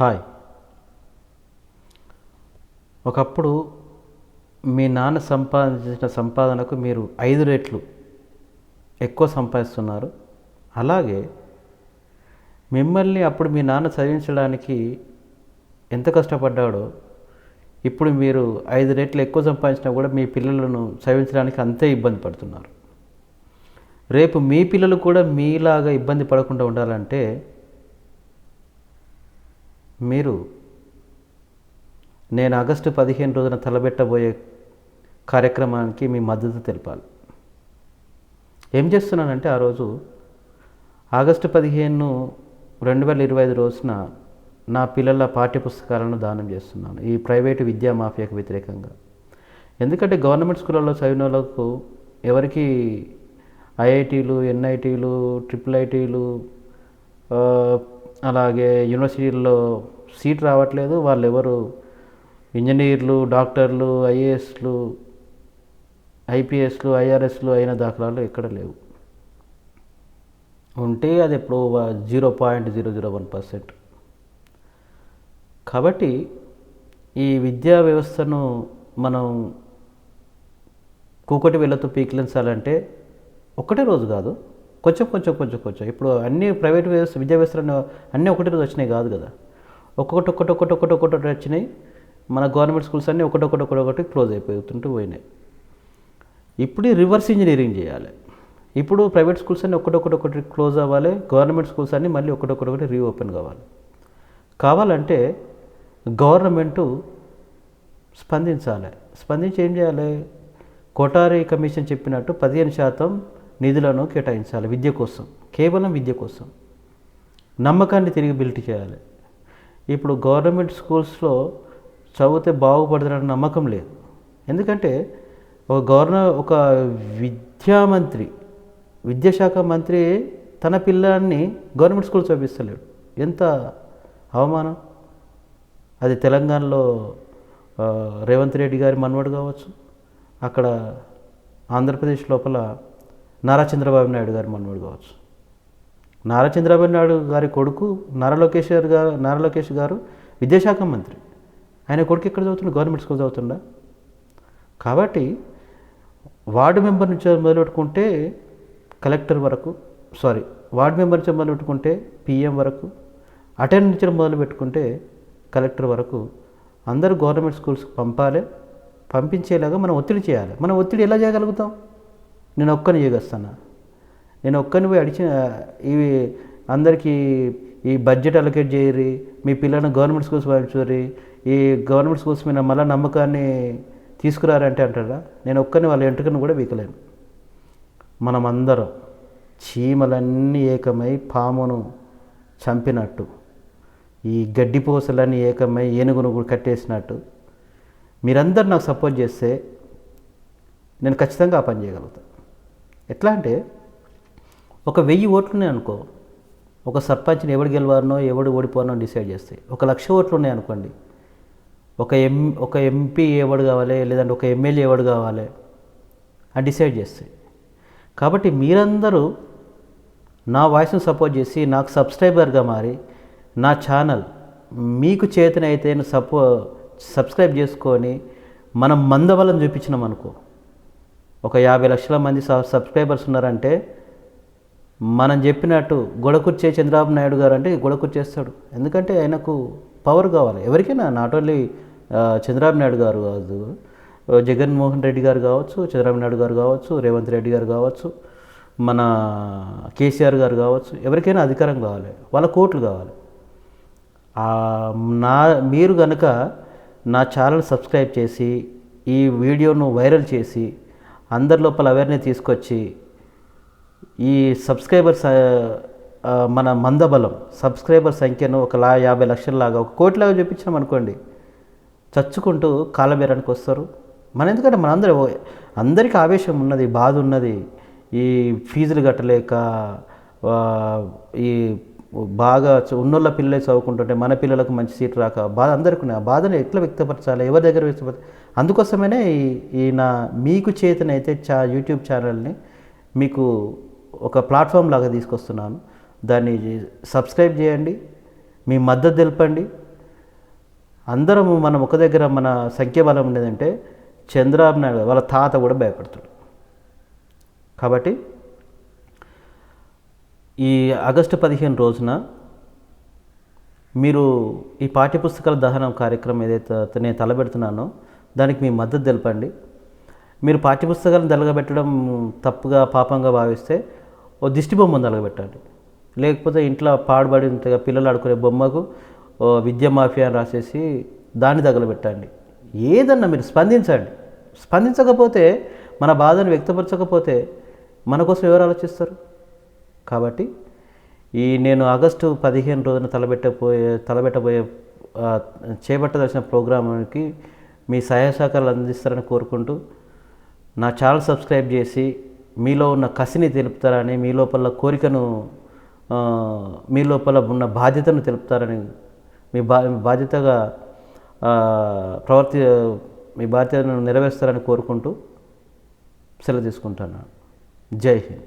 Hi. ఒకప్పుడు మీ నాన్న సంపాదించిన సంపాదనకు మీరు ఐదు రెట్లు ఎక్కువ సంపాదిస్తున్నారు. అలాగే మిమ్మల్ని అప్పుడు మీ నాన్న చదివించడానికి ఎంత కష్టపడ్డాడో ఇప్పుడు మీరు ఐదు రెట్లు ఎక్కువ సంపాదించినా కూడా మీ పిల్లలను చదివించడానికి అంతే ఇబ్బంది పడుతున్నారు. రేపు మీ పిల్లలు కూడా మీలాగా ఇబ్బంది పడకుండా ఉండాలంటే మీరు నేను ఆగస్టు పదిహేను రోజున తలబెట్టబోయే కార్యక్రమానికి మీ మద్దతు తెలపాలి. ఏం చేస్తున్నానంటే ఆ రోజు ఆగస్టు పదిహేను రెండు వేల ఇరవై ఐదు రోజున నా పిల్లల పాఠ్యపుస్తకాలను దానం చేస్తున్నాను ఈ ప్రైవేటు విద్యా మాఫియాకు వ్యతిరేకంగా. ఎందుకంటే గవర్నమెంట్ స్కూళ్ళలో చదివిన వాళ్ళకు ఎవరికి ఐఐటీలు ఎన్ఐటీలు ట్రిపుల్ ఐటీలు అలాగే యూనివర్సిటీల్లో సీట్ రావట్లేదు. వాళ్ళు ఎవరు ఇంజనీర్లు డాక్టర్లు ఐఏఎస్లు ఐపీఎస్లు ఐఆర్ఎస్లు అయిన దాఖలాలు ఎక్కడ లేవు. ఉంటే అది ఎప్పుడు zero point zero zero one percent. కాబట్టి ఈ విద్యా వ్యవస్థను మనం కూకటి వేళ్ళతో పీకిలించాలంటే ఒకటే రోజు కాదు. కొంచెం కొంచెం కొంచెం కొంచెం. ఇప్పుడు అన్ని ప్రైవేట్ వ్యవస్థ విద్యా అన్నీ ఒకటి రోజు వచ్చినాయి కాదు కదా. ఒక్కొక్కటి ఒక్కటి ఒక్కటి ఒక్కటి ఒక్కటి వచ్చినాయి. మన గవర్నమెంట్ స్కూల్స్ అన్నీ ఒకటి ఒకటి ఒకటి ఒకటి క్లోజ్ అయిపోతుంటూ పోయినాయి. ఇప్పుడు రివర్స్ ఇంజనీరింగ్ చేయాలి. ఇప్పుడు ప్రైవేట్ స్కూల్స్ అన్నీ ఒకటి ఒకటి క్లోజ్ అవ్వాలి. గవర్నమెంట్ స్కూల్స్ అన్నీ మళ్ళీ ఒకటి ఒకటి రీఓపెన్ కావాలి. కావాలంటే గవర్నమెంటు స్పందించాలి. స్పందించి ఏం చేయాలి? కోటారి కమిషన్ చెప్పినట్టు పదిహేను శాతం నిధులను కేటాయించాలి విద్య కోసం కేవలం విద్య కోసం. నమ్మకాన్ని తిరిగి బిల్ట్ చేయాలి. ఇప్పుడు గవర్నమెంట్ స్కూల్స్లో చదివితే బాగుపడతారన్న నమ్మకం లేదు. ఎందుకంటే ఒక గవర్న ఒక విద్యామంత్రి విద్యాశాఖ మంత్రి తన పిల్లాన్ని గవర్నమెంట్ స్కూల్ చదివిస్తలేడు. ఎంత అవమానం. అది తెలంగాణలో రేవంత్ రెడ్డి గారి మనవడు కావచ్చు అక్కడ ఆంధ్రప్రదేశ్ లోపల నారా చంద్రబాబు నాయుడు గారి మనవడు కావచ్చు. నారా చంద్రబాబు నాయుడు గారి కొడుకు నారా లోకేష్ గారు నారా లోకేష్ గారు విద్యాశాఖ మంత్రి. ఆయన కొడుకు ఎక్కడ చదువుతుండే? Government school చదువుతుండా? కాబట్టి వార్డు మెంబర్ నుంచి మొదలుపెట్టుకుంటే కలెక్టర్ వరకు సారీ వార్డు మెంబర్ నుంచి మొదలు పెట్టుకుంటే పిఎం వరకు అటెండ్ నుంచి మొదలు పెట్టుకుంటే కలెక్టర్ వరకు అందరూ గవర్నమెంట్ స్కూల్స్కి పంపాలి పంపించేలాగా మనం ఒత్తిడి చేయాలి. మనం ఒత్తిడి ఎలా చేయగలుగుతాం? నేను ఒక్కని చేయగస్తానా నేను ఒక్కని పోయి అడిచిన ఇవి అందరికీ ఈ బడ్జెట్ అలొకేట్ చేయరి మీ పిల్లలను గవర్నమెంట్ స్కూల్స్ పంపించరి ఈ గవర్నమెంట్ స్కూల్స్ మీద మళ్ళీ నమ్మకాన్ని తీసుకురారంటే అంటారా? నేను ఒక్కని వాళ్ళ ఎంటుకను కూడా వీకలేను. మనం అందరం చీమలన్నీ ఏకమై పామును చంపినట్టు ఈ గడ్డిపోసలన్నీ ఏకమై ఏనుగును కూడా కట్టేసినట్టు మీరందరూ నాకు సపోర్ట్ చేస్తే నేను ఖచ్చితంగా ఆ పని చేయగలుగుతాను ఎట్లా అంటే ఒక వెయ్యి ఓట్లున్నాయి అనుకో ఒక సర్పంచ్ని ఎవడు గెలవారనో ఎవడు ఓడిపోనో డిసైడ్ చేస్తాయి. ఒక లక్ష ఓట్లు ఉన్నాయి అనుకోండి. ఒక ఎం ఒక ఎంపీ ఎవడు కావాలి లేదంటే ఒక ఎమ్మెల్యే ఎవడు కావాలి అని డిసైడ్ చేస్తాయి. కాబట్టి మీరందరూ నా వాయిస్ను సపోర్ట్ చేసి నాకు సబ్స్క్రైబర్గా మారి నా ఛానల్ మీకు చేతనైతే సపో సబ్స్క్రైబ్ చేసుకొని మనం మందబలం చూపించినాం అనుకో ఒక యాభై లక్షల మంది సబ్స్క్రైబర్స్ ఉన్నారంటే మనం చెప్పినట్టు గొడకుర్చే చంద్రబాబు నాయుడు గారు అంటే గొడకుర్చేస్తాడు. ఎందుకంటే ఆయనకు పవర్ కావాలి. ఎవరికైనా నాట్ ఓన్లీ చంద్రబాబు నాయుడు గారు కాదు జగన్మోహన్ రెడ్డి గారు కావచ్చు చంద్రబాబు నాయుడు గారు కావచ్చు రేవంత్ రెడ్డి గారు కావచ్చు మన కేసీఆర్ గారు కావచ్చు ఎవరికైనా అధికారం కావాలి. వాళ్ళ కోట్లు కావాలి. నా మీరు కనుక నా ఛానల్ సబ్స్క్రైబ్ చేసి ఈ వీడియోను వైరల్ చేసి అందరి లోపల అవేర్నెస్ తీసుకొచ్చి ఈ సబ్స్క్రైబర్స్ మన మందబలం సబ్స్క్రైబర్ సంఖ్యను ఒక లా యాభై లక్షలలాగా ఒక కోటిలాగా చూపించాం అనుకోండి చచ్చుకుంటూ కాలబేరానికి వస్తారు. మన ఎందుకంటే మనందరూ అందరికీ ఆవేశం ఉన్నది బాధ ఉన్నది ఈ ఫీజులు కట్టలేక ఈ బాగా ఉన్నోళ్ళ పిల్లలు చదువుకుంటుంటే మన పిల్లలకు మంచి సీట్ రాక బాధ అందరికీ ఉన్నాయి. ఆ బాధను ఎట్లా వ్యక్తపరచాలి? ఎవరి దగ్గర వ్యక్తపరచాలి అందుకోసమనే ఈ నా మీకు చేతనైతే చా యూట్యూబ్ ఛానల్ని మీకు ఒక ప్లాట్ఫామ్ లాగా తీసుకొస్తున్నాను. దాన్ని సబ్స్క్రైబ్ చేయండి మీ మద్దతు తెలపండి. అందరము మనం ఒక దగ్గర మన సంఖ్యాబలం ఉండేదంటే చంద్రబాబు నాయుడు వాళ్ళ తాత కూడా భయపడతాడు కాబట్టి ఈ ఆగస్టు పదిహేను రోజున మీరు ఈ పాఠ్యపుస్తకాల దహనం కార్యక్రమం ఏదైతే నేను తలబెడుతున్నానో దానికి మీ మద్దతు తెలపండి. మీరు పాఠ్యపుస్తకాలను తలగబెట్టడం తప్పుగా పాపంగా భావిస్తే ఓ దిష్టి బొమ్మను తలగబెట్టండి. లేకపోతే ఇంట్లో పాడుబడి పిల్లలు ఆడుకునే బొమ్మకు ఓ విద్యా మాఫియా అని రాసేసి దాన్ని తగలబెట్టండి. ఏదన్నా మీరు స్పందించండి. స్పందించకపోతే మన బాధను వ్యక్తపరచకపోతే మన కోసం ఎవరు ఆలోచిస్తారు? కాబట్టి ఈ నేను ఆగస్టు పదిహేను రోజున తలబెట్టబోయే తలబెట్టబోయే చేపట్టదలసిన ప్రోగ్రాంకి మీ సహాయ సహకారాలు అందిస్తారని కోరుకుంటూ నా ఛానల్ సబ్స్క్రైబ్ చేసి మీలో ఉన్న కసిని తెలుపుతారని మీ లోపల కోరికను మీ లోపల ఉన్న బాధ్యతను తెలుపుతారని మీ బా బాధ్యతగా ప్రవర్తి మీ బాధ్యతను నెరవేరుస్తారని కోరుకుంటూ సెలవు తీసుకుంటాను. జై హింద్.